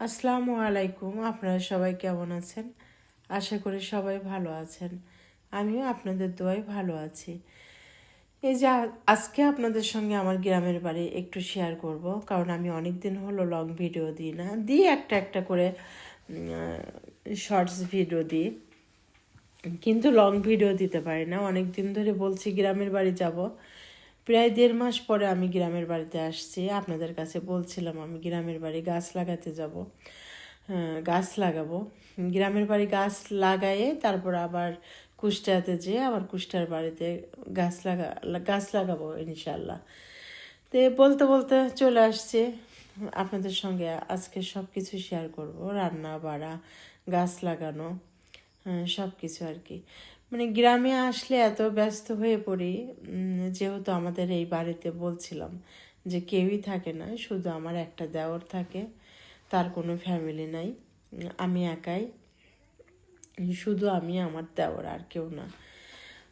আসসালামু আলাইকুম, আপনারা সবাই কেমন আছেন? আশা করি সবাই ভালো আছেন। আমিও আপনাদের দোয়ায় ভালো আছি। এই যে আজকে আপনাদের সঙ্গে আমার গ্রামের বাড়ি একটু শেয়ার করব, কারণ আমি অনেক দিন হলো লং ভিডিও দিই না। দিই একটা একটা করে শর্টস ভিডিও দিই। কিন্তু লং ভিডিও দিতে পারি না। অনেক দিন ধরে বলছি গ্রামের বাড়ি যাব। প্রায় দেড় মাস পরে আমি গ্রামের বাড়িতে আসছি। আপনাদের কাছে বলছিলাম আমি গ্রামের বাড়ি গাছ লাগাতে যাব। হ্যাঁ, গাছ লাগাবো। গ্রামের বাড়ি গাছ লাগায়ে তারপর আবার কুষ্টাতে যেয়ে আবার কুষ্টার বাড়িতে গাছ লাগা গাছ লাগাবো ইনশাল্লাহ তো বলতে বলতে চলে আসছে। আপনাদের সঙ্গে আজকে সব কিছু শেয়ার করব। রান্না বাড়া গাছ লাগানো সব কিছু আর কি। মানে গ্রামে আসলে এত ব্যস্ত হয়ে পড়ি যেহেতু আমাদের এই বাড়িতে বলছিলাম যে কেউই থাকে না, শুধু আমার একটা দেওর থাকে, তার কোনো ফ্যামিলি নাই, আমি একাই, শুধু আমি, আমার দেওর আর কেউ না।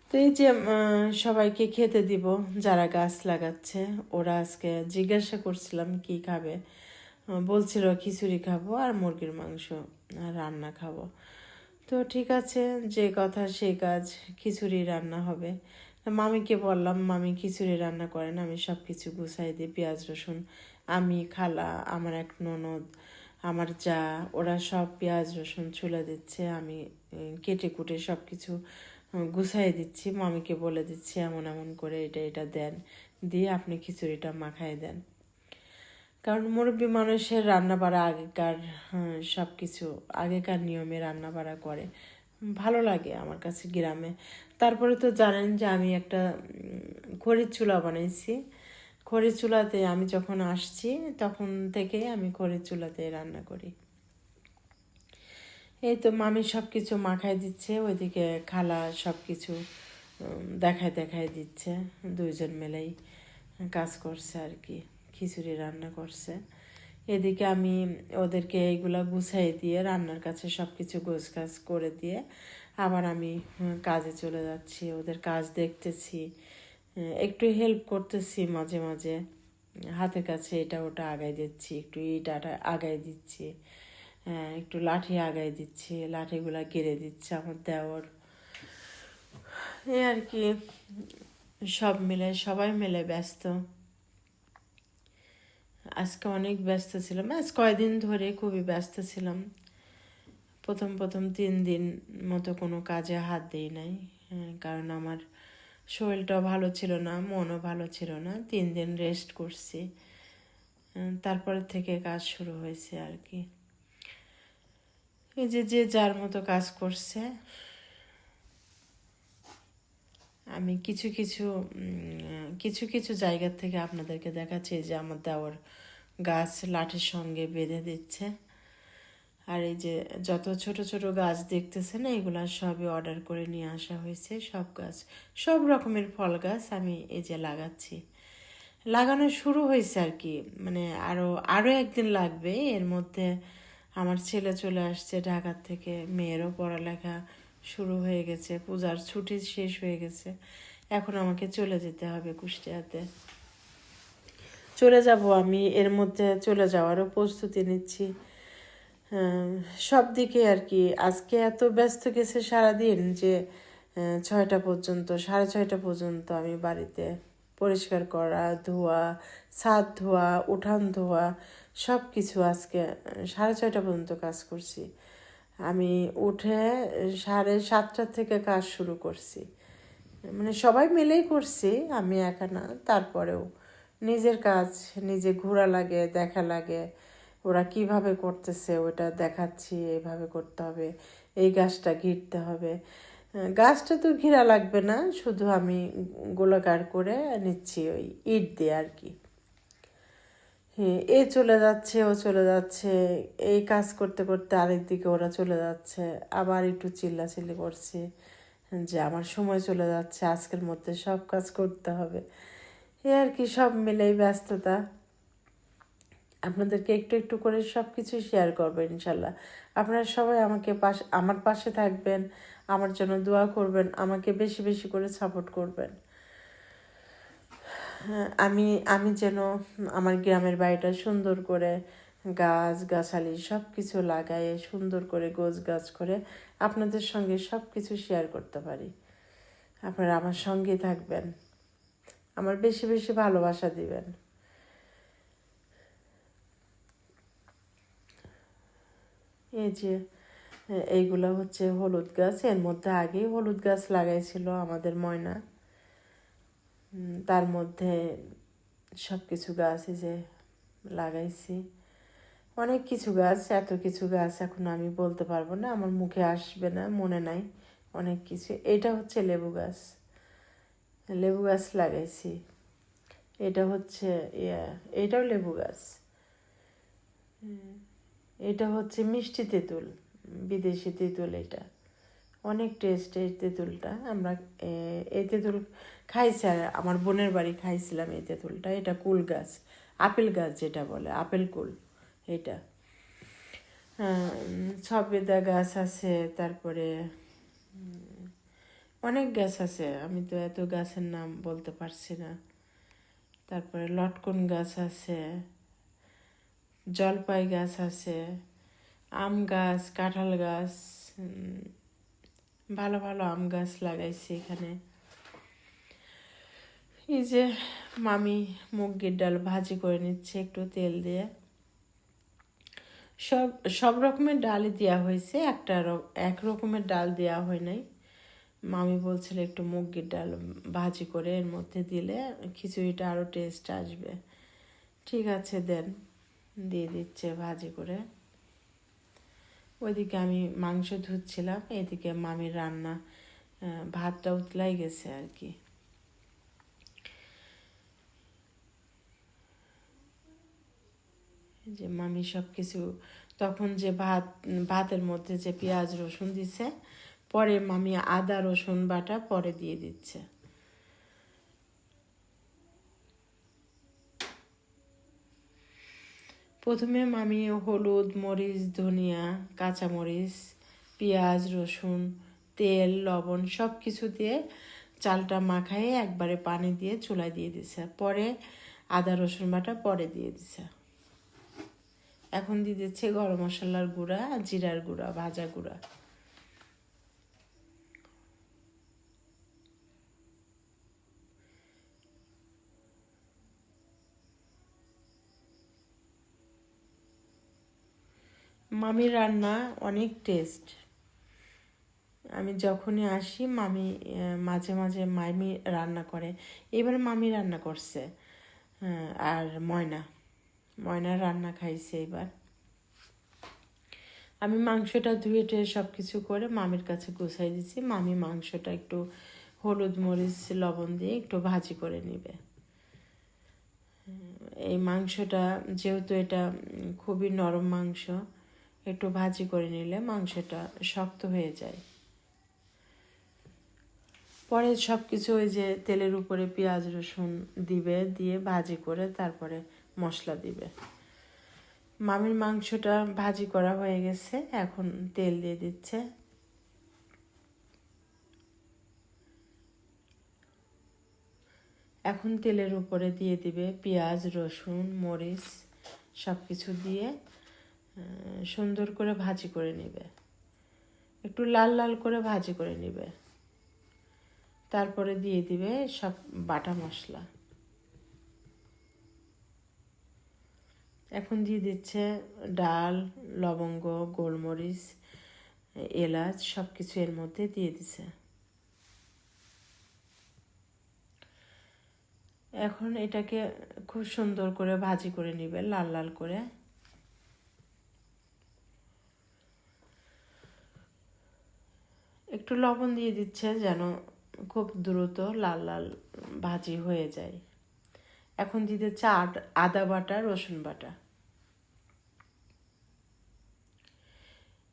তো এই যে সবাইকে খেতে দিব, যারা গাছ লাগাচ্ছে, ওরা আজকে জিজ্ঞাসা করছিলাম কি খাবে, বলছিল খিচুড়ি খাব আর মুরগির মাংস রান্না খাব। তো ঠিক আছে, যে কথা সেই কাজ, খিচুড়ি রান্না হবে। মামিকে বললাম, মামি খিচুড়ি রান্না করেন, আমি সব কিছু গুছাই দিই পেঁয়াজ, রসুন, আমি, খালা, আমার এক ননদ, আমার যা, ওরা সব পেঁয়াজ, রসুন ছুলে দিচ্ছে, আমি কেটে কুটে সব কিছু গুছাই দিচ্ছি। মামিকে বলে দিচ্ছি, এমন এমন করে এটা এটা দেন। দিয়ে আপনি খিচুড়িটা মাখায় দেন। কারণ মুরব্বী মানুষের রান্না বাড়া আগেকার সব কিছু আগেকার নিয়মে রান্না বাড়া করে। ভালো লাগে আমার কাছে গ্রামে। তারপরে তো জানেন যে আমি একটা খড়ির চুলা বানাইছি। খড়ির চুলাতে আমি যখন আসছি, তখন থেকে আমি খড়ির চুলাতে রান্না করি। এই তো মামি সব কিছু মাখায় দিচ্ছে, ওইদিকে খালা সব কিছু দেখায় দেখায় দিচ্ছে, দুইজন মিলেই কাজ করছে আর কি। খিচুড়ি রান্না করছে। এদিকে আমি ওদেরকে এইগুলা গুছাই দিয়ে রান্নার কাছে সব কিছু গোছ কাজ করে দিয়ে আবার আমি কাজে চলে যাচ্ছি। ওদের কাজ দেখতেছি। একটু হেল্প করতেছি মাঝে মাঝে। হাতের কাছে এটা ওটা আগাই দিচ্ছি একটু ইট আটা আগাই দিচ্ছি। হ্যাঁ, একটু লাঠি আগাই দিচ্ছি লাঠিগুলো গেড়ে দিচ্ছে আমার দেওয়ার। এই আর কি সব মিলে সবাই মিলে ব্যস্ত। আজকে অনেক ব্যস্ত ছিলাম। আজ কয়দিন ধরে খুবই ব্যস্ত ছিলাম। প্রথম প্রথম তিন দিন মতো কোনো কাজে হাত দিই নাই হ্যাঁ, কারণ আমার শরীরটাও ভালো ছিল না মনও ভালো ছিল না। তিন দিন রেস্ট করছি হ্যাঁ, তারপরে থেকে কাজ শুরু হয়েছে আর কি। এই যে যে যার মতো কাজ করছে আমি কিছু কিছু কিছু কিছু জায়গা থেকে আপনাদেরকে দেখাচ্ছি যে আমার দেওয়ার গাছ লাঠির সঙ্গে বেঁধে দিচ্ছে। আর এই যে যত ছোট ছোট গাছ দেখতেছেন, এগুলা সবই অর্ডার করে নিয়ে আসা হয়েছে। সব গাছ, সব রকমের ফল গাছ আমি এই যে লাগাচ্ছি। লাগানো শুরু হয়েছে আর কি মানে আরও আরও একদিন লাগবে। এর মধ্যে আমার ছেলে চলে আসছে ঢাকার থেকে, মেয়েরও পড়ালেখা শুরু হয়ে গেছে, পূজার ছুটি শেষ হয়ে গেছে। এখন আমাকে চলে যেতে হবে কুষ্টিয়াতে। চলে যাব আমি, এর মধ্যে চলে যাওয়ারও প্রস্তুতি নিচ্ছি। সব দিকে আর কি, আজকে এত ব্যস্ত গেছে সারাদিন যে ছয়টা পর্যন্ত, সাড়ে ছয়টা পর্যন্ত আমি বাড়িতে। পরিষ্কার করা, ধোয়া, ছাদ ধোয়া, উঠান ধোয়া সব কিছু আজকে সাড়ে ছয়টা পর্যন্ত কাজ করছি। আমি উঠে সাড়ে সাতটা থেকে কাজ শুরু করছি। মানে সবাই মিলেই করছি, আমি একা না। তারপরেও নিজের কাজ, নিজে ঘোরা লাগে, দেখা লাগে, ওরা কীভাবে করতেছে ওটা দেখাচ্ছি, এইভাবে করতে হবে, এই গাছটা ঘিরতে হবে। গাছটা তো ঘিরা লাগবে না, শুধু আমি গোলাকার করে নিচ্ছি ওই ইট দিয়ে আর কি। এ চলে যাচ্ছে ও চলে যাচ্ছে এই কাজ করতে করতে আরেক দিকে ওরা চলে যাচ্ছে আবার একটু চিল্লাচিল্লি করছে যে আমার সময় চলে যাচ্ছে আজকের মধ্যে সব কাজ করতে হবে। এ আর কি সব মিলেই ব্যস্ততা। আপনাদেরকে একটু একটু করে সব কিছু শেয়ার করব ইনশাল্লাহ। আপনারা সবাই আমাকে পাশে আমার পাশে থাকবেন আমার জন্য দোয়া করবেন আমাকে বেশি বেশি করে সাপোর্ট করবেন। হ্যাঁ, আমি আমি যেন আমার গ্রামের বাড়িটা সুন্দর করে গাছ, গাছালি সব কিছু লাগায়ে, সুন্দর করে গোছ গাছ করে আপনাদের সঙ্গে সব কিছু শেয়ার করতে পারি। আপনারা আমার সঙ্গে থাকবেন। আমার বেশি বেশি ভালোবাসা দিবেন। এই যে এইগুলো হচ্ছে হলুদ গাছ। এর মধ্যে আগেই হলুদ গাছ লাগাইছিল আমাদের ময়না। তার মধ্যে সব কিছু গাছ যে লাগাইছি। অনেক কিছু গাছ, এত কিছু গাছ এখন আমি বলতে পারব না, আমার মুখে আসবে না, মনে নাই অনেক কিছু। এটা হচ্ছে লেবু গাছ। লেবু গাছ লাগাইছি। এটা হচ্ছে, ইয়া, এটাও লেবু গাছ। এটা হচ্ছে মিষ্টি তেঁতুল, বিদেশি তেঁতুল এটা। অনেক টেস্ট এই তেঁতুলটা। আমরা এই তেঁতুল খাইছি আমার বোনের বাড়ি খাইছিলাম এই তেঁতুলটা এটা কুল গাছ, আপেল গাছ যেটা বলে, আপেল কুল, এটা। ছবেদা গাছ আছে, তারপরে অনেক গাছ আছে, আমি তো এত গাছের নাম বলতে পারছি না। তারপরে লটকন গাছ আছে, জলপাই গাছ আছে, আম গাছ, কাঁঠাল গাছ ভালো ভালো আম গাছ লাগাইছি এখানে। এই যে মামি মুগের ডাল ভাজি করে নিচ্ছে একটু তেল দিয়ে। সব সব রকমের ডালই দেওয়া হয়েছে, একটা এক রকমের ডাল দেওয়া হয় নাই। মামি বলছিল একটু মুগের ডাল ভাজি করে এর মধ্যে দিলে খিচুড়িটা আরও টেস্ট আসবে। ঠিক আছে, দেন দিয়ে দিচ্ছে ভাজি করে। ওইদিকে আমি মাংস ধুচ্ছিলাম, এদিকে মামির রান্না ভাতটা উতলাই গেছে আর কি। যে মামি সব কিছু তখন যে ভাত, ভাতের মধ্যে যে পেঁয়াজ রসুন দিছে, পরে মামি আদা, রসুন বাটা পরে দিয়ে দিচ্ছে। প্রথমে মামি হলুদ, মরিচ, ধনিয়া, কাঁচামরিচ, পেঁয়াজ, রসুন, তেল, লবণ সব কিছু দিয়ে চালটা মাখায়ে একবারে পানি দিয়ে চুলায় দিয়ে দিছে। পরে আদা, রসুন বাটা পরে দিয়ে দিছে। এখন দিয়ে দিচ্ছে গরম মশলার গুঁড়া জিরার গুঁড়া ভাজা গুঁড়া। মামির রান্না অনেক টেস্ট আমি যখনই আসি মামি মাঝে মাঝে মামি রান্না করে। এবার মামি রান্না করছে আহ, আর ময়না। ময়নার রান্না খাইছে এবার আমি মাংসটা ধুয়ে টুয়ে সব কিছু করে মামির কাছে গুছাই দিছি। মামি মাংসটা একটু হলুদ মরিচ, লবণ দিয়ে একটু ভাজি করে নেবে। এই মাংসটা যেহেতু এটা খুবই নরম মাংস, একটু ভাজি করে নিলে মাংসটা শক্ত হয়ে যায়। পরে সব কিছু ওই যে তেলের উপরে পেঁয়াজ, রসুন দিবে, দিয়ে ভাজি করে তারপরে মশলা দিবে। মামির মাংসটা ভাজি করা হয়ে গেছে, এখন তেল দিয়ে দিচ্ছে। এখন তেলের উপরে দিয়ে দিবে পেঁয়াজ, রসুন, মরিচ সব কিছু দিয়ে সুন্দর করে ভাজি করে নেবে। একটু লাল লাল করে ভাজি করে নেবে। তারপরে দিয়ে দিবে সব বাটা মশলা। এখন দিয়ে দিচ্ছে ডাল, লবঙ্গ, গোলমরিচ, এলাচ সব কিছু এর মধ্যে দিয়ে দিছে। এখন এটাকে খুব সুন্দর করে ভাজি করে নিবে, লাল লাল করে। একটু লবণ দিয়ে দিচ্ছে যেন খুব দ্রুত লাল লাল ভাজি হয়ে যায়। এখন দিতে চা আদা বাটা, রসুন বাটা।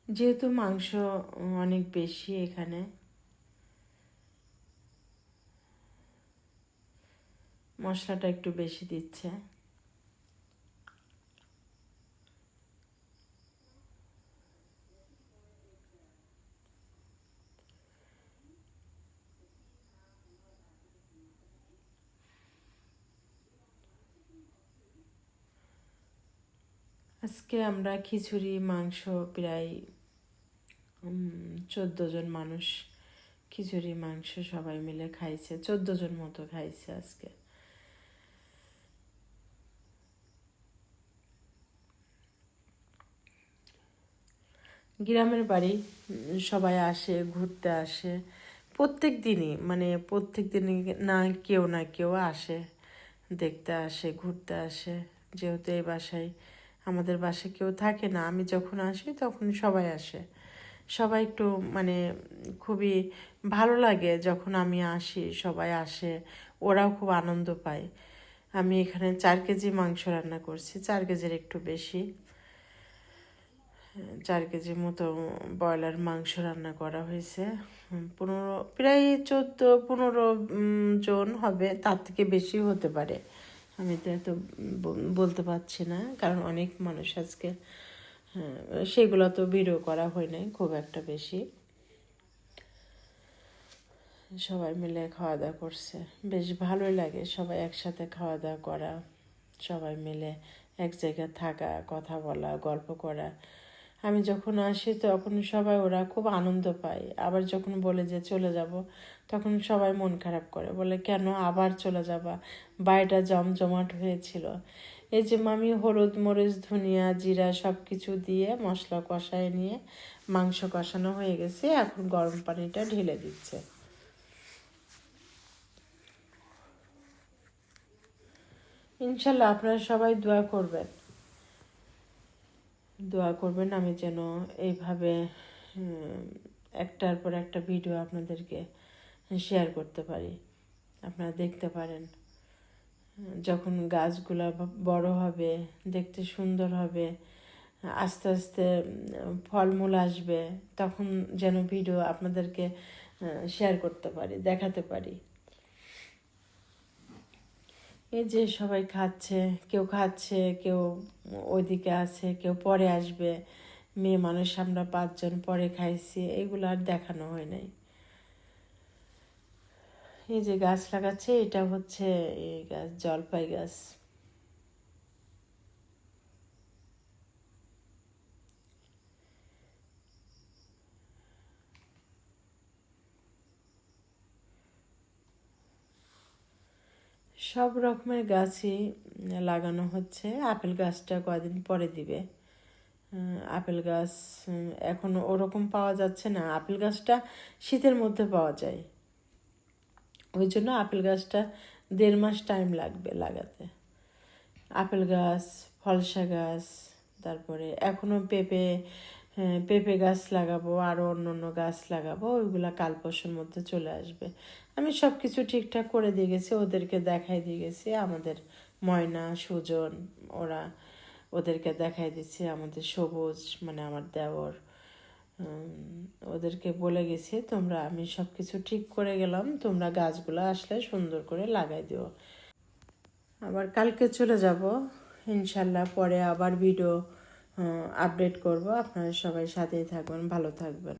যেহেতু মাংস অনেক বেশি এখানে, মশলাটা একটু বেশি দিচ্ছে। আজকে আমরা খিচুড়ি, মাংস প্রায় চোদ্দ জন মানুষ খিচুড়ি, মাংস সবাই মিলে খাইছে, চোদ্দ জন মতো খাইছে আজকে। গ্রামের বাড়ি সবাই আসে, ঘুরতে আসে। প্রত্যেক দিনই মানে প্রত্যেক দিনই না কেউ না কেউ আসে, দেখতে আসে, ঘুরতে আসে। যেহেতু এই বাসায় আমাদের বাসায় কেউ থাকে না। আমি যখন আসি তখন সবাই আসে। সবাই একটু মানে খুবই ভালো লাগে যখন আমি আসি, সবাই আসে, ওরাও খুব আনন্দ পায়। আমি এখানে চার কেজি মাংস রান্না করছি, চার কেজির একটু বেশি। চার কেজি মতো ব্রয়লার মাংস রান্না করা হয়েছে। পনেরো, প্রায় চোদ্দ, পনেরো জন হবে, তার থেকে বেশি হতে পারে। আমি তো এত বলতে পারছি না, কারণ অনেক মানুষ আজকে সেগুলো তো ভিডিও করা হয় নাই খুব একটা বেশি। সবাই মিলে খাওয়া দাওয়া করছে। বেশ ভালোই লাগে সবাই একসাথে খাওয়া দাওয়া করা, সবাই মিলে এক জায়গায় থাকা, কথা বলা, গল্প করা। আমি যখন আসি তখন সবাই ওরা খুব আনন্দ পায়। আবার যখন বলে যে চলে যাব, তখন সবাই মন খারাপ করে। বলে, কেন আবার চলে যাবা? বাড়িটা জমজমাট হয়েছিল। এই যে মামি হলুদ, মরিচ, ধনিয়া, জিরা সব কিছু দিয়ে মশলা কষায় নিয়ে মাংস কষানো হয়ে গেছে। এখন গরম পানিটা ঢেলে দিচ্ছে। ইনশাল্লাহ আপনারা সবাই দোয়া করবেন। দোয়া করবেন আমি যেন এইভাবে একটার পর একটা ভিডিও আপনাদেরকে শেয়ার করতে পারি, আপনারা দেখতে পারেন। যখন গাছগুলো বড় হবে, দেখতে সুন্দর হবে, আস্তে আস্তে ফলমূল আসবে, তখন যেন ভিডিও আপনাদেরকে শেয়ার করতে পারি, দেখাতে পারি। এই যে সবাই খাচ্ছে, কেউ খাচ্ছে, কেউ ওইদিকে আছে, কেউ পরে আসবে। মেয়ে মানুষ আমরা পাঁচজন পরে খাইছি, এগুলো আর দেখানো হয় নাই। এই যে গাছ লাগাচ্ছে, এটা হচ্ছে এই গাছ, জলপাই গাছ। সব রকমের গাছই লাগানো হচ্ছে। আপেল গাছটা কদিন পরে দিবে। আপেল গাছ এখন ওরকম পাওয়া যাচ্ছে না। আপেল গাছটা শীতের মধ্যে পাওয়া যায়। ওই জন্য আপেল গাছটা দেড় মাস টাইম লাগবে লাগাতে। আপেল গাছ ফলসা গাছ তারপরে এখনও পেঁপে হ্যাঁ, পেঁপে গাছ লাগাবো আরও অন্য অন্য গাছ লাগাবো ওইগুলো কাল পরশুর মধ্যে চলে আসবে। আমি সব কিছু ঠিকঠাক করে দিয়ে গেছি, ওদেরকে দেখাই দিয়ে গেছি, আমাদের ময়না, সুজন, ওরা ওদেরকে দেখাই দিচ্ছি আমাদের সবুজ মানে আমার দেওর ওদেরকে বলে গেছি, তোমরা, আমি সব কিছু ঠিক করে গেলাম, তোমরা গাছগুলো আসলে সুন্দর করে লাগাই দিও। আবার কালকে চলে যাব, ইনশাল্লাহ পরে আবার ভিডিও আপডেট করব। আপনারা সবাই সাথেই থাকবেন, ভালো থাকবেন।